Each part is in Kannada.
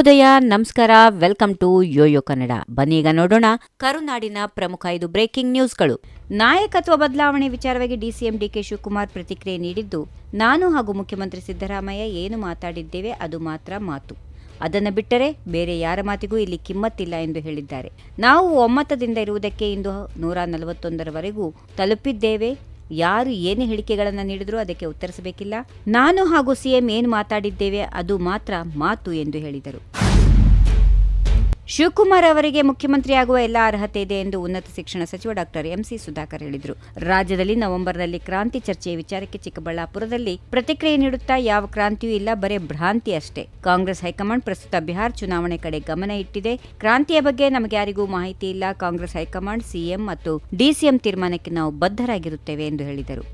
ಉದಯ ನಮಸ್ಕಾರ, ವೆಲ್ಕಮ್ ಟು ಯೋಯೋ ಕನ್ನಡ. ಬನ್ನೀಗ ನೋಡೋಣ ಕರುನಾಡಿನ ಪ್ರಮುಖ ಐದು ಬ್ರೇಕಿಂಗ್ ನ್ಯೂಸ್ಗಳು. ನಾಯಕತ್ವ ಬದಲಾವಣೆ ವಿಚಾರವಾಗಿ ಡಿಸಿಎಂ ಡಿಕೆ ಶಿವಕುಮಾರ್ ಪ್ರತಿಕ್ರಿಯೆ ನೀಡಿದ್ದು, ನಾನು ಹಾಗೂ ಮುಖ್ಯಮಂತ್ರಿ ಸಿದ್ದರಾಮಯ್ಯ ಏನು ಮಾತಾಡಿದ್ದೇವೆ ಅದು ಮಾತ್ರ ಮಾತು. ಅದನ್ನು ಬಿಟ್ಟರೆ ಬೇರೆ ಯಾರ ಮಾತಿಗೂ ಇಲ್ಲಿ ಕಿಮ್ಮತ್ತಿಲ್ಲ ಎಂದು ಹೇಳಿದ್ದಾರೆ. ನಾವು ಒಮ್ಮತದಿಂದ ಇರುವುದಕ್ಕೆ ಇಂದು ನೂರ ನಲವತ್ತೊಂದರವರೆಗೂ ತಲುಪಿದ್ದೇವೆ ಯಾರು ಏನು ಹೇಳಿಕೆಗಳನ್ನು ನೀಡಿದರೂ ಅದಕ್ಕೆ ಉತ್ತರಿಸಬೇಕಿಲ್ಲ. ನಾನು ಹಾಗೂ ಸಿಎಂ ಏನು ಮಾತಾಡಿದ್ದೇವೆ ಅದು ಮಾತ್ರ ಮಾತು ಎಂದು ಹೇಳಿದರು. ಶಿವಕುಮಾರ್ ಅವರಿಗೆ ಮುಖ್ಯಮಂತ್ರಿಯಾಗುವ ಎಲ್ಲ ಅರ್ಹತೆ ಇದೆ ಎಂದು ಉನ್ನತ ಶಿಕ್ಷಣ ಸಚಿವ ಡಾಕ್ಟರ್ ಎಂಸಿ ಸುಧಾಕರ್ ಹೇಳಿದರು. ರಾಜ್ಯದಲ್ಲಿ ನವೆಂಬರ್ನಲ್ಲಿ ಕ್ರಾಂತಿ ಚರ್ಚೆಯ ವಿಚಾರಕ್ಕೆ ಚಿಕ್ಕಬಳ್ಳಾಪುರದಲ್ಲಿ ಪ್ರತಿಕ್ರಿಯೆ ನೀಡುತ್ತಾ ಯಾವ ಕ್ರಾಂತಿಯೂ ಇಲ್ಲ, ಬರೇ ಭ್ರಾಂತಿ ಅಷ್ಟೇ. ಕಾಂಗ್ರೆಸ್ ಹೈಕಮಾಂಡ್ ಪ್ರಸ್ತುತ ಬಿಹಾರ್ ಚುನಾವಣೆ ಕಡೆ ಗಮನ ಇಟ್ಟಿದೆ. ಕ್ರಾಂತಿಯ ಬಗ್ಗೆ ನಮಗೆ ಯಾರಿಗೂ ಮಾಹಿತಿ ಇಲ್ಲ. ಕಾಂಗ್ರೆಸ್ ಹೈಕಮಾಂಡ್ ಸಿಎಂ ಮತ್ತು ಡಿಸಿಎಂ ತೀರ್ಮಾನಕ್ಕೆ ನಾವು ಬದ್ಧರಾಗಿರುತ್ತೇವೆ ಎಂದು ಹೇಳಿದರು.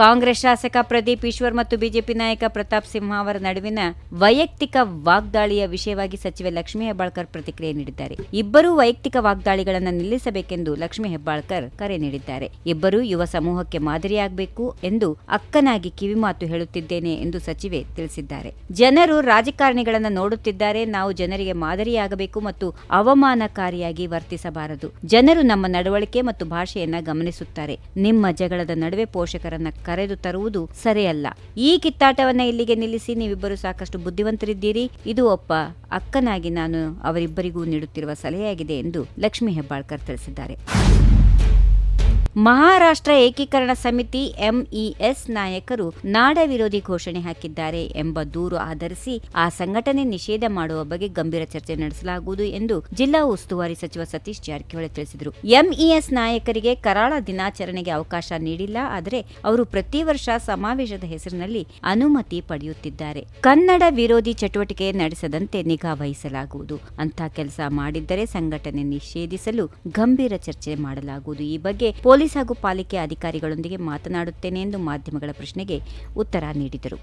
ಕಾಂಗ್ರೆಸ್ ಶಾಸಕ ಪ್ರದೀಪ್ ಈಶ್ವರ್ ಮತ್ತು ಬಿಜೆಪಿ ನಾಯಕ ಪ್ರತಾಪ್ ಸಿಂಹ ಅವರ ನಡುವಿನ ವೈಯಕ್ತಿಕ ವಾಗ್ದಾಳಿಯ ವಿಷಯವಾಗಿ ಸಚಿವೆ ಲಕ್ಷ್ಮೀ ಹೆಬ್ಬಾಳ್ಕರ್ ಪ್ರತಿಕ್ರಿಯೆ ನೀಡಿದ್ದಾರೆ. ಇಬ್ಬರೂ ವೈಯಕ್ತಿಕ ವಾಗ್ದಾಳಿಗಳನ್ನು ನಿಲ್ಲಿಸಬೇಕೆಂದು ಲಕ್ಷ್ಮೀ ಹೆಬ್ಬಾಳ್ಕರ್ ಕರೆ ನೀಡಿದ್ದಾರೆ. ಇಬ್ಬರೂ ಯುವ ಸಮೂಹಕ್ಕೆ ಮಾದರಿಯಾಗಬೇಕು ಎಂದು ಅಕ್ಕನಾಗಿ ಕಿವಿಮಾತು ಹೇಳುತ್ತಿದ್ದೇನೆ ಎಂದು ಸಚಿವೆ ತಿಳಿಸಿದ್ದಾರೆ. ಜನರು ರಾಜಕಾರಣಿಗಳನ್ನು ನೋಡುತ್ತಿದ್ದಾರೆ. ನಾವು ಜನರಿಗೆ ಮಾದರಿಯಾಗಬೇಕು ಮತ್ತು ಅವಮಾನಕಾರಿಯಾಗಿ ವರ್ತಿಸಬಾರದು. ಜನರು ನಮ್ಮ ನಡವಳಿಕೆ ಮತ್ತು ಭಾಷೆಯನ್ನ ಗಮನಿಸುತ್ತಾರೆ. ನಿಮ್ಮ ಜಗಳದ ನಡುವೆ ಪೋಷಕರನ್ನ ಕರೆದು ತರುವುದು ಸರಿಯಲ್ಲ. ಈ ಕಿತ್ತಾಟವನ್ನ ಇಲ್ಲಿಗೆ ನಿಲ್ಲಿಸಿ ನೀವಿಬ್ಬರು ಸಾಕಷ್ಟು ಬುದ್ಧಿವಂತರಿದ್ದೀರಿ. ಇದು ಒಬ್ಬ ಅಕ್ಕನಾಗಿ ನಾನು ಅವರಿಬ್ಬರಿಗೂ ನೀಡುತ್ತಿರುವ ಸಲಹೆಯಾಗಿದೆ ಎಂದು ಲಕ್ಷ್ಮೀ ಹೆಬ್ಬಾಳ್ಕರ್ ತಿಳಿಸಿದ್ದಾರೆ. ಮಹಾರಾಷ್ಟ್ರ ಏಕೀಕರಣ ಸಮಿತಿ ಎಂಇಎಸ್ ನಾಯಕರು ನಾಡ ವಿರೋಧಿ ಘೋಷಣೆ ಹಾಕಿದ್ದಾರೆ ಎಂಬ ದೂರು ಆಧರಿಸಿ ಆ ಸಂಘಟನೆ ನಿಷೇಧ ಮಾಡುವ ಬಗ್ಗೆ ಗಂಭೀರ ಚರ್ಚೆ ನಡೆಸಲಾಗುವುದು ಎಂದು ಜಿಲ್ಲಾ ಉಸ್ತುವಾರಿ ಸಚಿವ ಸತೀಶ್ ಜಾರಕಿಹೊಳಿ ತಿಳಿಸಿದರು. ಎಂಇಎಸ್ ನಾಯಕರಿಗೆ ಕರಾಳ ದಿನಾಚರಣೆಗೆ ಅವಕಾಶ ನೀಡಿಲ್ಲ, ಆದರೆ ಅವರು ಪ್ರತಿ ವರ್ಷ ಸಮಾವೇಶದ ಹೆಸರಿನಲ್ಲಿ ಅನುಮತಿ ಪಡೆಯುತ್ತಿದ್ದಾರೆ. ಕನ್ನಡ ವಿರೋಧಿ ಚಟುವಟಿಕೆ ನಡೆಸದಂತೆ ನಿಗಾ ವಹಿಸಲಾಗುವುದು. ಅಂತ ಕೆಲಸ ಮಾಡಿದ್ದರೆ ಸಂಘಟನೆ ನಿಷೇಧಿಸಲು ಗಂಭೀರ ಚರ್ಚೆ ಮಾಡಲಾಗುವುದು. ಈ ಬಗ್ಗೆ ಹಾಗೂ ಪಾಲಿಕೆ ಅಧಿಕಾರಿಗಳೊಂದಿಗೆ ಮಾತನಾಡುತ್ತೇನೆ ಎಂದು ಮಾಧ್ಯಮಗಳ ಪ್ರಶ್ನೆಗೆ ಉತ್ತರ ನೀಡಿದರು.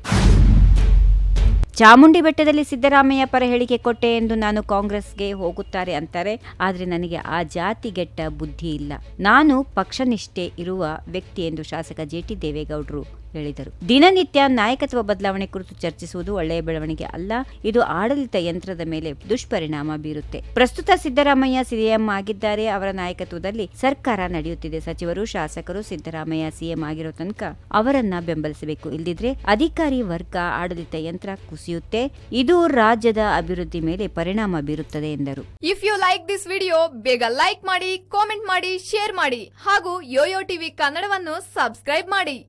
ಚಾಮುಂಡಿ ಬೆಟ್ಟದಲ್ಲಿ ಸಿದ್ದರಾಮಯ್ಯ ಪರ ಹೇಳಿಕೆ ಕೊಟ್ಟೆ ಎಂದು ನಾನು ಕಾಂಗ್ರೆಸ್ಗೆ ಹೋಗುತ್ತಾರೆ ಅಂತಾರೆ. ಆದರೆ ನನಗೆ ಆ ಜಾತಿಗೆಟ್ಟ ಬುದ್ಧಿ ಇಲ್ಲ. ನಾನು ಪಕ್ಷನಿಷ್ಠೆ ಇರುವ ವ್ಯಕ್ತಿ ಎಂದು ಶಾಸಕ ಜೆ ಟಿ ದೇವೇಗೌಡರು ಹೇಳಿದರು. ದಿನನಿತ್ಯ ನಾಯಕತ್ವ ಬದಲಾವಣೆ ಕುರಿತು ಚರ್ಚಿಸುವುದು ಒಳ್ಳೆಯ ಬೆಳವಣಿಗೆ ಅಲ್ಲ, ಇದು ಆಡಳಿತ ಯಂತ್ರದ ಮೇಲೆ ದುಷ್ಪರಿಣಾಮ ಬೀರುತ್ತೆ. ಪ್ರಸ್ತುತ ಸಿದ್ದರಾಮಯ್ಯ ಸಿಎಂ ಆಗಿದ್ದಾರೆ, ಅವರ ನಾಯಕತ್ವದಲ್ಲಿ ಸರ್ಕಾರ ನಡೆಯುತ್ತಿದೆ. ಸಚಿವರು, ಶಾಸಕರು, ಸಿದ್ದರಾಮಯ್ಯ ಸಿಎಂ ಆಗಿರೋ ತನಕ ಅವರನ್ನ ಬೆಂಬಲಿಸಬೇಕು. ಇಲ್ಲದಿದ್ರೆ ಅಧಿಕಾರಿ ವರ್ಗ, ಆಡಳಿತ ಯಂತ್ರ ಕುಸಿಯುತ್ತೆ ಇದು ರಾಜ್ಯದ ಅಭಿವೃದ್ಧಿ ಮೇಲೆ ಪರಿಣಾಮ ಬೀರುತ್ತದೆ ಎಂದರು. If you like this video ಬೇಗ ಲೈಕ್ ಮಾಡಿ ಕಾಮೆಂಟ್ ಮಾಡಿ ಶೇರ್ ಮಾಡಿ ಹಾಗೂ ಯೋಯೋ ಟಿವಿ ಕನ್ನಡವನ್ನು ಸಬ್ಸ್ಕ್ರೈಬ್ ಮಾಡಿ.